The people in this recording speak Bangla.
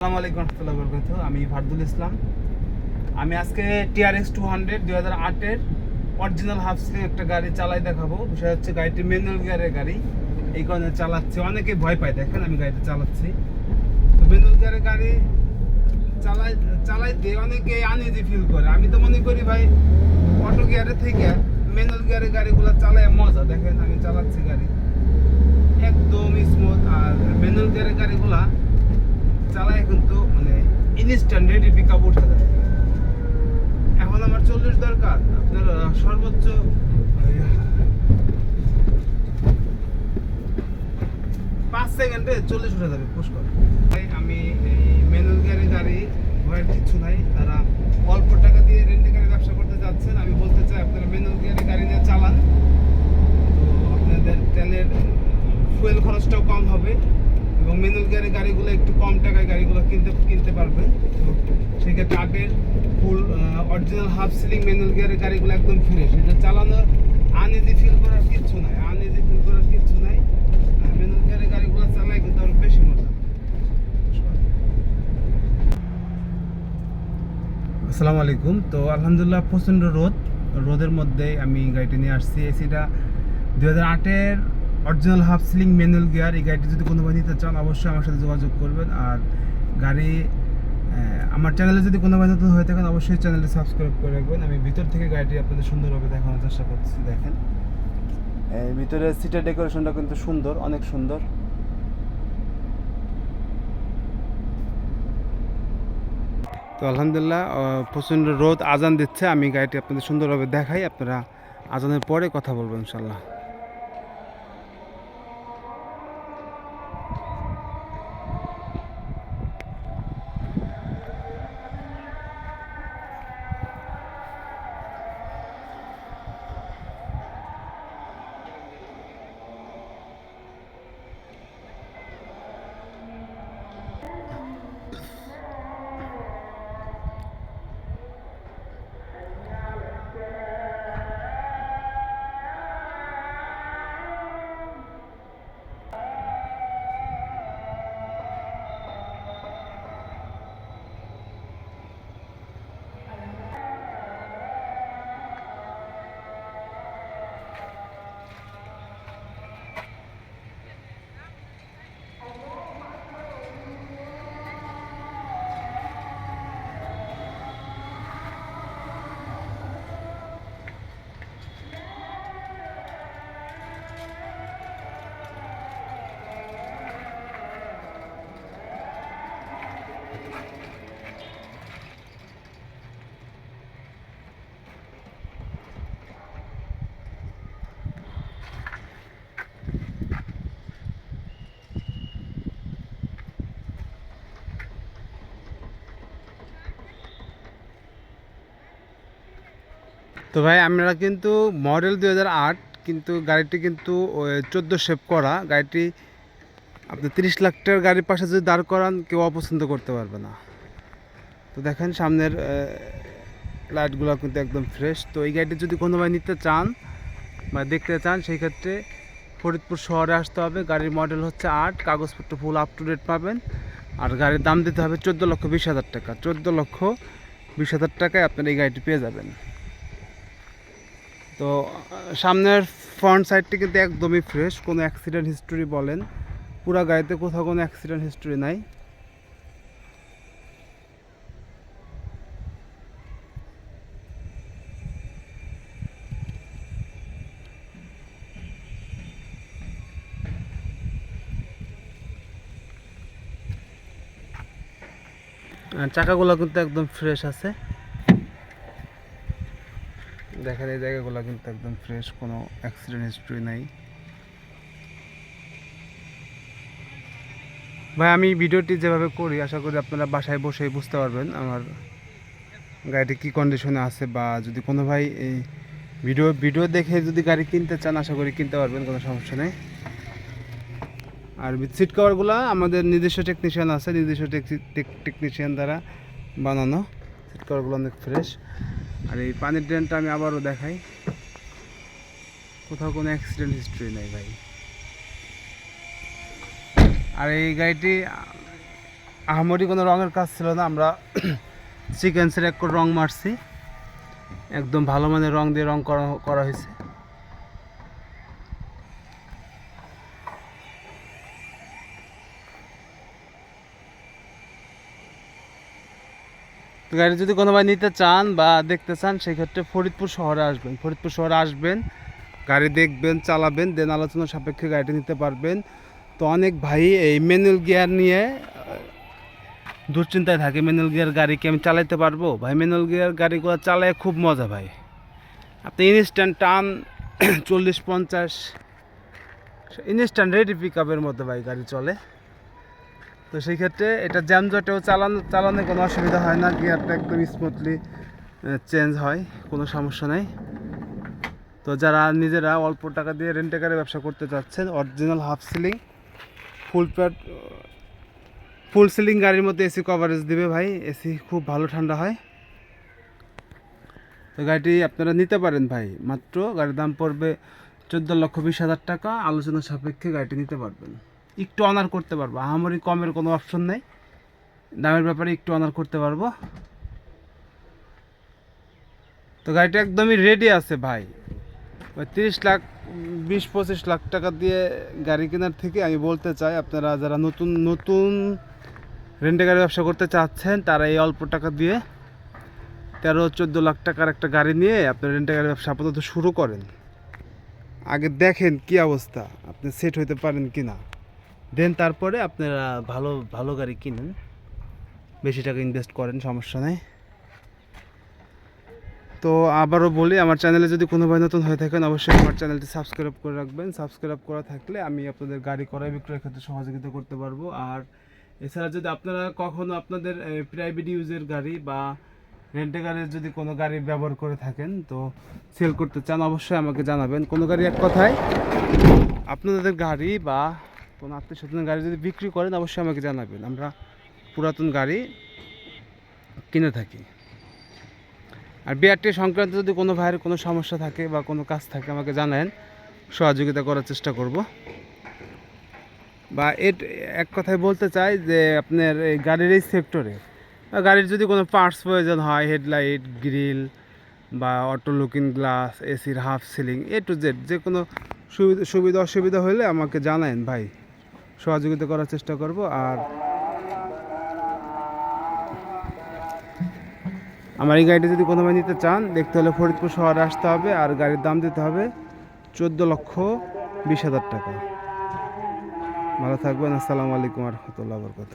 আলাইকুম রহমতুল্লাহ আমি ফারদুল ইসলাম। আমি আজকে টিআরএক্স টু হান্ড্রেড দুই হাজার আটের অরিজিনাল হাফ স্লিং একটা গাড়ি চালাই দেখাবো। বিষয় হচ্ছে গাড়িটি ম্যানুয়াল গিয়ারের গাড়ি। এই কারণে চালাচ্ছি। অনেকে ভয় পায়, দেখেন আমি গাড়িটা চালাচ্ছি। তো ম্যানুয়াল গিয়ারের গাড়ি চালাই, চালাইতে অনেকে আনইজি ফিল করে। আমি তো মনে করি ভাই, অটো গিয়ারের থেকে ম্যানুয়াল গিয়ারের গাড়িগুলো চালায় মজা। দেখেন আমি চালাচ্ছি গাড়ি। একদম স্মুথ আর ম্যানুয়াল গিয়ারের গাড়িগুলা চালায় কিন্তু মানে ইনস্ট্যান্ট রেডি পিক আপ উঠে যায়। এখন আমার চল্লিশ দরকার, আপনার সর্বোচ্চ পাঁচ সেকেন্ডে চল্লিশ উঠে যাবে পুষ্কর আমি এই ম্যানুয়াল গিয়ারের গাড়ি ভয়ের কিছু নাই তারা অল্প টাকা দিয়ে রেন্টি গাড়ি ব্যবসা করতে যাচ্ছেন আমি বলতে চাই আপনারা ম্যানুয়াল গিয়ারের গাড়ি নিয়ে চালান তো আপনাদের তেলের ফুয়েল খরচটাও কম হবে এবং ম্যানুয়াল গিয়ারের গাড়িগুলো একটু কম টাকায় গাড়িগুলো কিনতে কিনতে পারবেন তো সেক্ষেত্রে আগের full original half ceiling manual গিয়ারের গাড়িগুলো একদম ফ্রেশ এটা চালানোর আনইজি ফিল করার কিচ্ছু নাই আনইজি ফিল করার কিচ্ছু নাই। আর ম্যানুয়াল গিয়ারের গাড়িগুলো চালায় কিন্তু আরও বেশি মজা। আসসালামু আলাইকুম। তো আলহামদুলিল্লাহ প্রচণ্ড রোদ। রোদের মধ্যে আমি গাড়িটি নিয়ে আসছি। এসিটা দু হাজার আটের original half ceiling manual gear এই গাড়িটি যদি কোনো নিতে চান, অবশ্যই আমার সাথে যোগাযোগ করবেন। আর গাড়ি আমার চ্যানেলে যদি কোনো ভাই হয়ে থাকেন অবশ্যই চ্যানেলটি সাবস্ক্রাইব করে রাখবেন। আমি ভিতর থেকে গাড়িটি আপনাদের সুন্দরভাবে দেখানোর চেষ্টা করছি দেখেন। ভিতরে সিটের ডেকোরেশনটা কিন্তু সুন্দর অনেক সুন্দর। তো আলহামদুলিল্লাহ প্রচণ্ড রোদ আজান দিচ্ছে আমি গাড়িটি আপনাদের সুন্দরভাবে দেখাই আপনারা আজানের পরে কথা বলব ইনশাল্লাহ তো ভাই, আমরা কিন্তু মডেল দুই হাজার আট, কিন্তু গাড়িটি কিন্তু চোদ্দ শেপ করা। গাড়িটি আপনি তিরিশ লাখ টাকার গাড়ির পাশে যদি দাঁড় করান, কেউ অপছন্দ করতে পারবে না। তো দেখেন, সামনের লাইটগুলো কিন্তু একদম ফ্রেশ তো এই গাড়িটি যদি কোনো ভাই নিতে চান বা দেখতে চান, সেই ক্ষেত্রে ফরিদপুর শহরে আসতে হবে। গাড়ির মডেল হচ্ছে আট, কাগজপত্র ফুল আপ টু ডেট পাবেন। আর গাড়ির দাম দিতে হবে চোদ্দ লক্ষ বিশ হাজার টাকা। চোদ্দ লক্ষ বিশ হাজার টাকায় আপনার এই গাড়িটি পেয়ে যাবেন। তো, সামনের ফ্রন্ট সাইডটি কিন্তু একদমই ফ্রেশ কোনো অ্যাক্সিডেন্ট হিস্টোরি বলেন। পুরা গাড়িতে কোথাও কোনো অ্যাক্সিডেন্ট হিস্টোরি নাই। চাকাগুলো কিন্তু একদম ফ্রেশ আছে। দেখেন এই জায়গাগুলো কিন্তু একদম ফ্রেশ কোনো অ্যাক্সিডেন্ট হিস্ট্রি নাই। ভাই, আমি ভিডিওটি যেভাবে করি, আশা করি আপনারা বাসায় বসেই বুঝতে পারবেন আমার গাড়িটি কী কন্ডিশনে আছে বা যদি কোনো ভাই এই ভিডিও ভিডিও দেখে যদি গাড়ি কিনতে চান, আশা করি কিনতে পারবেন, কোনো সমস্যা নেই। আর সিট কভারগুলো আমাদের নিজস্ব টেকনিশিয়ান আছে, নিজস্ব টেকনিশিয়ান দ্বারা বানানো। সিট কভারগুলো অনেক ফ্রেশ আর এই পানির ড্রেনটা আমি আবারও দেখাই। কোথাও কোনো অ্যাক্সিডেন্ট হিস্ট্রি নেই ভাই। আর এই গাড়িটি আহামরি কোনো রঙের কাজ ছিল না, আমরা সিকেন্সের এক রং মারছি। একদম ভালো মানের রং দিয়ে রং করা করা হয়েছে। তো গাড়ি যদি কোনো ভাই নিতে চান বা দেখতে চান, সেক্ষেত্রে ফরিদপুর শহরে আসবেন। ফরিদপুর শহরে আসবেন, গাড়ি দেখবেন, চালাবেন দেন আলোচনা সাপেক্ষে গাড়িটা নিতে পারবেন। তো অনেক ভাই এই ম্যানুয়াল গিয়ার নিয়ে দুশ্চিন্তায় থাকে। ম্যানুয়াল গিয়ার গাড়ি কি আমি চালাতে পারব? ভাই ম্যানুয়াল গিয়ার গাড়িগুলো চালায় খুব মজা ভাই। আপনি ইনস্ট্যান্ট টান চল্লিশ পঞ্চাশ ইনস্ট্যান্ট রেডি পিক আপের মতো ভাই গাড়ি চলে। তো সেই ক্ষেত্রে এটা জ্যামজটেও চালানো চালানো কোনো অসুবিধা হয় না, গিয়ারটা একদম স্মুথলি চেঞ্জ হয়, কোনো সমস্যা নেই। তো যারা নিজেরা অল্প টাকা দিয়ে রেন্টে গাড়ি ব্যবসা করতে চাচ্ছেন original half ceiling full pad full ceiling গাড়ির মধ্যে এসি কভারেজ দিবে ভাই এসি খুব ভালো ঠান্ডা হয়। তো গাড়িটি আপনারা নিতে পারেন ভাই, মাত্র গাড়ির দাম পড়বে চোদ্দ লক্ষ বিশ হাজার টাকা, আলোচনা সাপেক্ষে গাড়িটি নিতে পারবেন। একটু অনার করতে পারব। আহামরি কমের কোনো অপশন নেই। দামের ব্যাপারে একটু অনার করতে পারব। তো গাড়িটা একদমই রেডি আছে ভাই। ওই তিরিশ লাখ, বিশ, পঁচিশ লাখ টাকা দিয়ে গাড়ি কেনার থেকে আমি বলতে চাই, আপনারা যারা নতুন নতুন রেন্টে গাড়ি ব্যবসা করতে চাচ্ছেন, তারা এই অল্প টাকা দিয়ে তেরো, চোদ্দ লাখ টাকার একটা গাড়ি নিয়ে আপনার রেন্টে গাড়ি ব্যবসা আপাতত শুরু করেন। আগে দেখেন কি অবস্থা, আপনি সেট হইতে পারেন কি না দেন তারপরে আপনারা ভালো ভালো গাড়ি কিনেন। বেশি টাকা ইনভেস্ট করেন, সমস্যা নেই। তো আবারও বলি, আমার চ্যানেলে যদি কোনো ভাই নতুন হয়ে থাকেন, অবশ্যই আমার চ্যানেলটি সাবস্ক্রাইব করে রাখবেন। সাবস্ক্রাইব করা থাকলে আমি আপনাদের গাড়ি ক্রয় বিক্রয়ের ক্ষেত্রে সহযোগিতা করতে পারব। আর এছাড়া যদি আপনারা কখনো আপনাদের প্রাইভেট ইউজের গাড়ি বা রেন্টে গাড়ির যদি কোনো গাড়ি ব্যবহার করে থাকেন, তো সেল করতে চান, অবশ্যই আমাকে জানাবেন। কোনো গাড়ি এক কথায়, আপনাদের গাড়ি বা কোনো আত্মীয় স্বজনের গাড়ি যদি বিক্রি করেন, অবশ্যই আমাকে জানাবেন। আমরা পুরাতন গাড়ি কিনে থাকি। আর বিআরটি সংক্রান্ত যদি কোনো ভাইয়ের কোনো সমস্যা থাকে বা কোনো কাজ থাকে, আমাকে জানান সহযোগিতা করার চেষ্টা করব। বা এর এক কথায় বলতে চাই যে আপনার এই গাড়ির এই সেক্টরে গাড়ির যদি কোনো পার্টস প্রয়োজন হয়, হেডলাইট, গ্রিল বা অটো লুকিং গ্লাস, এসির half ceiling, A to Z, যে কোনো সুবিধা সুবিধা অসুবিধা হলে আমাকে জানান ভাই। সহযোগিতা করার চেষ্টা করব আর আমার এই গাড়িটা যদি কোনো নিতে চান, দেখতে হলে ফরিদপুর শহরে আসতে হবে আর গাড়ির দাম দিতে হবে চোদ্দ লক্ষ বিশ হাজার টাকা। ভালো থাকবেন, আসসালামু আলাইকুম রহমতুল্লাহ বরকত